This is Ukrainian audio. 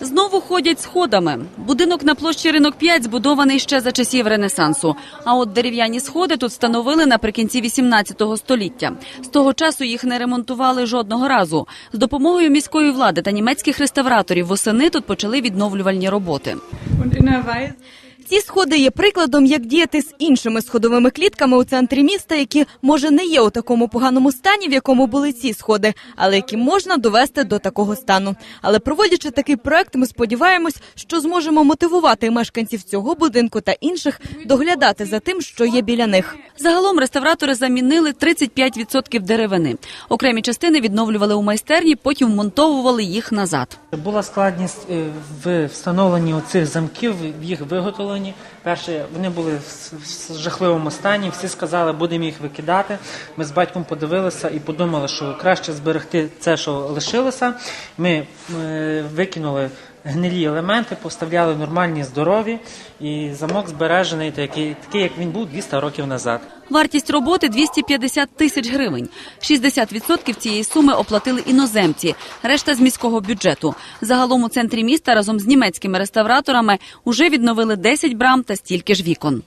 Знову ходять сходами. Будинок на площі ринок 5 збудований ще за часів Ренесансу. А от дерев'яні сходи тут встановили наприкінці 18 століття. З того часу їх не ремонтували жодного разу. З допомогою міської влади та німецьких реставраторів восени тут почали відновлювальні роботи. Ці сходи є прикладом, як діяти з іншими сходовими клітками у центрі міста, які може не є у такому поганому стані, в якому були ці сходи, але які можна довести до такого стану. Але проводячи такий проект, ми сподіваємось, що зможемо мотивувати мешканців цього будинку та інших доглядати за тим, що є біля них. Загалом реставратори замінили 35% деревини. Окремі частини відновлювали у майстерні, потім вмонтовували їх назад. Була складність е, в встановленні цих замків, в їх виготовленні. Перше, вони були в жахливому стані. Всі сказали, будемо їх викидати. Ми з батьком подивилися і подумали, що краще зберегти це, що лишилося. Ми е, викинули гнилі елементи, поставляли нормальні, здорові, і замок збережений такий, такий, як він був 200 років назад. Вартість роботи 250 тисяч гривень. 60% цієї суми оплатили іноземці, решта з міського бюджету. Загалом у центрі міста разом з німецькими реставраторами уже відновили 10 брам та стільки ж вікон.